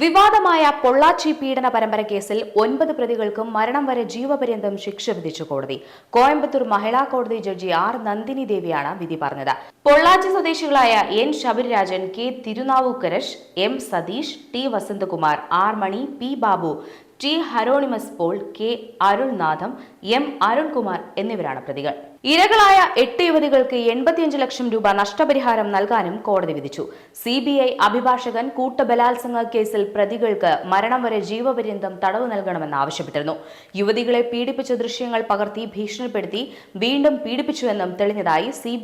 വിവാദമായ പൊള്ളാച്ചി പീഡന പരമ്പര കേസിൽ ഒൻപത് പ്രതികൾക്കും മരണം വരെ ജീവപര്യന്തം ശിക്ഷ വിധിച്ചു കോടതി. കോയമ്പത്തൂർ മഹിളാ കോടതി ജഡ്ജി ആർ നന്ദിനി ദേവിയാണ് വിധി പറഞ്ഞത്. പൊള്ളാച്ചി സ്വദേശികളായ N Sabarirajan K Thirunavukkarasu M Satish T Vasanthakumar R Mani P Babu T Haronimus Paul K Arulnatham M Arunkumar എന്നിവരാണ് പ്രതികൾ. ഇരകളായ എട്ട് യുവതികൾക്ക് എൺപത്തിയഞ്ച് ലക്ഷം രൂപ നഷ്ടപരിഹാരം നൽകാനും കോടതി വിധിച്ചു. സി ബി ഐ അഭിഭാഷകൻ കൂട്ടബലാത്സംഗ കേസിൽ പ്രതികൾക്ക് മരണം വരെ ജീവപര്യന്തം തടവ് നൽകണമെന്ന് ആവശ്യപ്പെട്ടിരുന്നു. യുവതികളെ പീഡിപ്പിച്ച ദൃശ്യങ്ങൾ പകർത്തി ഭീഷണിപ്പെടുത്തി വീണ്ടും പീഡിപ്പിച്ചുവെന്നും തെളിഞ്ഞതായി സി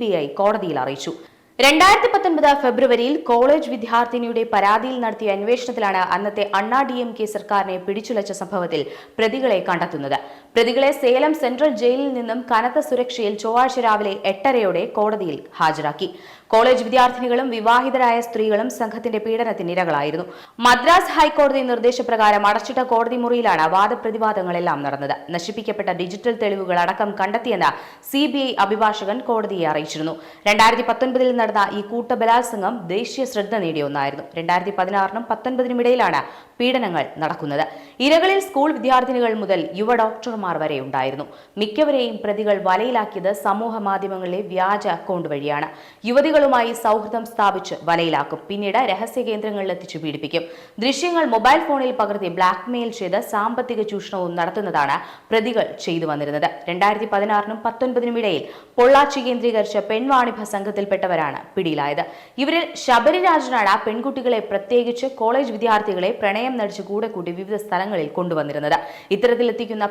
കോടതിയിൽ അറിയിച്ചു. രണ്ടായിരത്തി പത്തൊൻപത് ഫെബ്രുവരിയിൽ കോളേജ് വിദ്യാർത്ഥിനിയുടെ പരാതിയിൽ നടത്തിയ അന്വേഷണത്തിലാണ് അന്നത്തെ അണ്ണാ ഡി എം കെ സർക്കാരിനെ പിടിച്ചുലച്ച സംഭവത്തിൽ പ്രതികളെ കണ്ടെത്തുന്നത്. പ്രതികളെ സേലം സെൻട്രൽ ജയിലിൽ നിന്നും കനത്ത സുരക്ഷയിൽ ചൊവ്വാഴ്ച രാവിലെ എട്ടരയോടെ കോടതിയിൽ ഹാജരാക്കി. കോളേജ് വിദ്യാർത്ഥിനികളും വിവാഹിതരായ സ്ത്രീകളും സംഘത്തിന്റെ പീഡനത്തിന് ഇരകളായിരുന്നു. മദ്രാസ് ഹൈക്കോടതി നിർദ്ദേശപ്രകാരം അടച്ചിട്ട കോടതി മുറിയിലാണ് വാദപ്രതിവാദങ്ങളെല്ലാം നടന്നത്. നശിപ്പിക്കപ്പെട്ട ഡിജിറ്റൽ തെളിവുകൾ അടക്കം കണ്ടെത്തിയെന്ന് സി ബി ഐ അഭിഭാഷകൻ കോടതിയെ അറിയിച്ചിരുന്നു. രണ്ടായിരത്തി പത്തൊൻപതിൽ നടന്ന ഈ കൂട്ടബലാത്സംഗം ദേശീയ ശ്രദ്ധ നേടിയ ഒന്നായിരുന്നു രണ്ടായിരത്തി പതിനാറിനും പത്തൊൻപതിനും ഇടയിലാണ് പീഡനങ്ങൾ നടക്കുന്നത്. ഇരകളിൽ സ്കൂൾ വിദ്യാർത്ഥിനികൾ മുതൽ യുവ ഡോക്ടർമാർ വരെ ഉണ്ടായിരുന്നു. മിക്കവരെയും പ്രതികൾ വലയിലാക്കിയത് സമൂഹ മാധ്യമങ്ങളിലെ വ്യാജ അക്കൗണ്ട് വഴിയാണ്. യുവതികളുമായി സൗഹൃദം സ്ഥാപിച്ച് വലയിലാക്കും. പിന്നീട് രഹസ്യ കേന്ദ്രങ്ങളിൽ എത്തിച്ചു പീഡിപ്പിക്കും. ദൃശ്യങ്ങൾ മൊബൈൽ ഫോണിൽ പകർത്തി ബ്ലാക്ക്മെയിൽ ചെയ്ത് സാമ്പത്തിക ചൂഷണവും നടത്തുന്നതാണ് പ്രതികൾ ചെയ്തു വന്നിരുന്നത്. രണ്ടായിരത്തി പതിനാറിനും പത്തൊൻപതിനും ഇടയിൽ പൊള്ളാച്ചി കേന്ദ്രീകരിച്ച പെൺവാണിഭ സംഘത്തിൽപ്പെട്ടവരാണ് പിടിയിലായത്. ഇവരിൽ ശബരിരാജനാണ് ആ പെൺകുട്ടികളെ പ്രത്യേകിച്ച് കോളേജ് വിദ്യാർത്ഥികളെ പ്രണയം നടിച്ച് കൂടെ കൂട്ടി വിവിധ സ്ഥലങ്ങളിൽ കൊണ്ടുവന്നിരുന്നത്. ഇത്തരത്തിലെത്തിക്കുന്ന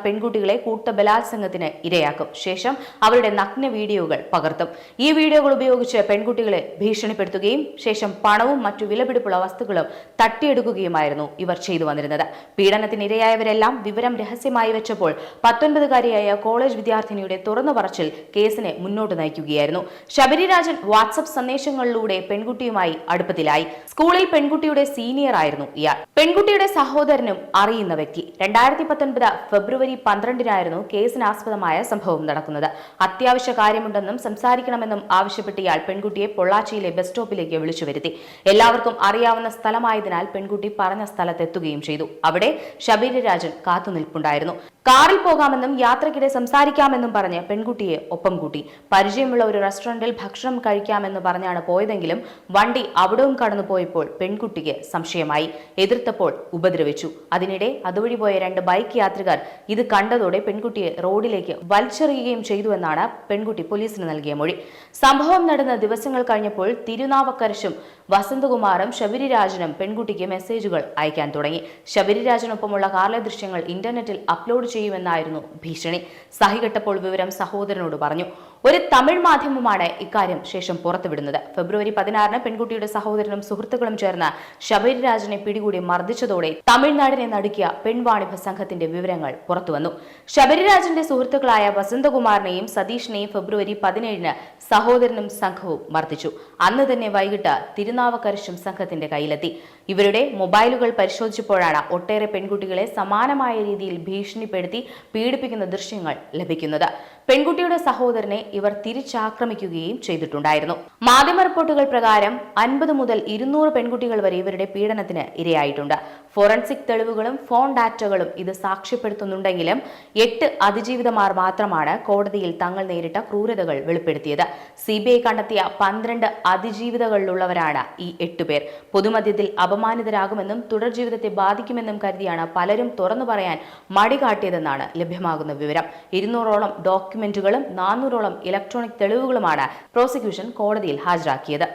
പെൺകുട്ടികളെ കൂട്ട ബലാത്സംഗത്തിന് ഇരയാക്കും. ശേഷം അവരുടെ നഗ്ന വീഡിയോകൾ പകർത്തും. ഈ വീഡിയോകൾ ഉപയോഗിച്ച് പെൺകുട്ടികളെ ഭീഷണിപ്പെടുത്തുകയും ശേഷം പണവും മറ്റു വിലപിടിപ്പുള്ള വസ്തുക്കളും തട്ടിയെടുക്കുകയുമായിരുന്നു ഇവർ ചെയ്തു വന്നിരുന്നത്. പീഡനത്തിന് ഇരയായവരെല്ലാം വിവരം രഹസ്യമായി വെച്ചപ്പോൾ പത്തൊൻപതുകാരിയായ കോളേജ് വിദ്യാർത്ഥിനിയുടെ തുറന്നു പറച്ചിൽ കേസിനെ മുന്നോട്ട് നയിക്കുകയായിരുന്നു. ശബരിരാജൻ വാട്സപ്പ് സന്ദേശങ്ങളിലൂടെ പെൺകുട്ടിയുമായി അടുപ്പത്തിലായി. സ്കൂളിൽ പെൺകുട്ടിയുടെ സീനിയർ ആയിരുന്നു ഇയാൾ. പെൺകുട്ടിയുടെ സഹോദരനും അറിയുന്ന വ്യക്തി. രണ്ടായിരത്തി പത്തൊൻപത് ഫെബ്രുവരി പന്ത്രണ്ടിനായിരുന്നു കേസിനാസ്പദമായ സംഭവം നടക്കുന്നത്. അത്യാവശ്യ കാര്യമുണ്ടെന്നും സംസാരിക്കണമെന്നും ആവശ്യപ്പെട്ട് ഇയാൾ പെൺകുട്ടിയെ പൊള്ളാച്ചിയിലെ ബസ് സ്റ്റോപ്പിലേക്ക് വിളിച്ചു വരുത്തി. എല്ലാവർക്കും അറിയാവുന്ന സ്ഥലമായതിനാൽ പെൺകുട്ടി പറഞ്ഞ സ്ഥലത്തെത്തുകയും ചെയ്തു. അവിടെ ശബരിരാജൻ കാത്തുനിൽപ്പുണ്ടായിരുന്നു. കാറിൽ പോകാമെന്നും യാത്രക്കിടെ സംസാരിക്കാമെന്നും പറഞ്ഞ് പെൺകുട്ടിയെ ഒപ്പം കൂട്ടി. പരിചയമുള്ള ഒരു റെസ്റ്റോറന്റിൽ ഭക്ഷണം കഴിക്കാമെന്ന് പറഞ്ഞാണ് പോയതെങ്കിലും വണ്ടി അവിടവും കടന്നുപോയപ്പോൾ പെൺകുട്ടിക്ക് സംശയമായി. എതിർത്തപ്പോൾ ഉപദ്രവിച്ചു. അതിനിടെ അതുവഴി പോയ രണ്ട് ബൈക്ക് യാത്രികർ ഇത് കണ്ടതോടെ പെൺകുട്ടിയെ റോഡിലേക്ക് വലിച്ചെറിയുകയും ചെയ്തുവെന്നാണ് പെൺകുട്ടി പോലീസിന് നൽകിയ മൊഴി. സംഭവം നടന്ന ദിവസങ്ങൾ കഴിഞ്ഞപ്പോൾ തിരുനാവക്കരശും വസന്തകുമാറും ശബരിരാജനും പെൺകുട്ടിക്ക് മെസ്സേജുകൾ അയക്കാൻ തുടങ്ങി. ശബരിരാജനൊപ്പമുള്ള കാറിലെ ദൃശ്യങ്ങൾ ഇന്റർനെറ്റിൽ അപ്ലോഡ് ചെയ്യുമെന്നായിരുന്നു ഭീഷണി. സഹികെട്ടപ്പോൾ വിവരം സഹോദരനോട് പറഞ്ഞു. ഒരു തമിഴ് മാധ്യമമാണ് ഇക്കാര്യം ശേഷം പുറത്തുവിടുന്നത്. ഫെബ്രുവരി പതിനാറിന് പെൺകുട്ടിയുടെ സഹോദരനും സുഹൃത്തുക്കളും ചേർന്ന് ശബരിരാജനെ പിടികൂടി മർദ്ദിച്ചതോടെ തമിഴ്നാടിനെ നടുക്കിയ പെൺവാണിഭ സംഘത്തിന്റെ വിവരങ്ങൾ പുറത്തുവന്നു. ശബരിരാജന്റെ സുഹൃത്തുക്കളായ വസന്തകുമാറിനെയും സതീഷിനെയും ഫെബ്രുവരി പതിനേഴിന് സഹോദരനും സംഘവും മർദ്ദിച്ചു. അന്ന് തന്നെ വൈകിട്ട് തിരുനാവക്കരശും സംഘത്തിന്റെ കയ്യിലെത്തി. ഇവരുടെ മൊബൈലുകൾ പരിശോധിച്ചപ്പോഴാണ് ഒട്ടേറെ പെൺകുട്ടികളെ സമാനമായ രീതിയിൽ ഭീഷണിപ്പെടുത്തി പീഡിപ്പിക്കുന്ന ദൃശ്യങ്ങൾ ലഭിക്കുന്നത്. പെൺകുട്ടിയുടെ സഹോദരനെ ഇവർ തിരിച്ചാക്രമിക്കുകയും ചെയ്തിട്ടുണ്ടായിരുന്നു. മാധ്യമ റിപ്പോർട്ടുകൾ പ്രകാരം അൻപത് മുതൽ ഇരുന്നൂറ് പെൺകുട്ടികൾ വരെ ഇവരുടെ പീഡനത്തിന് ഇരയായിട്ടുണ്ട്. ഫോറൻസിക് തെളിവുകളും ഫോൺ ഡാറ്റകളും ഇത് സാക്ഷ്യപ്പെടുത്തുന്നുണ്ടെങ്കിലും എട്ട് അതിജീവിതമാർ മാത്രമാണ് കോടതിയിൽ തങ്ങൾ നേരിട്ട ക്രൂരതകൾ വെളിപ്പെടുത്തിയത്. സി കണ്ടെത്തിയ പന്ത്രണ്ട് അതിജീവിതകളിലുള്ളവരാണ് ഈ എട്ടുപേർ പൊതുമധ്യത്തിൽ അപമാനിതരാകുമെന്നും തുടർ ജീവിതത്തെ ബാധിക്കുമെന്നും കരുതിയാണ് പലരും തുറന്നു പറയാൻ മടി കാട്ടിയതെന്നാണ് ലഭ്യമാകുന്ന വിവരം. ഇരുന്നൂറോളം ഡോക്യുമെന്റുകളും നാനൂറോളം ഇലക്ട്രോണിക് തെളിവുകളുമാണ് പ്രോസിക്യൂഷൻ കോടതിയിൽ ഹാജരാക്കിയത്.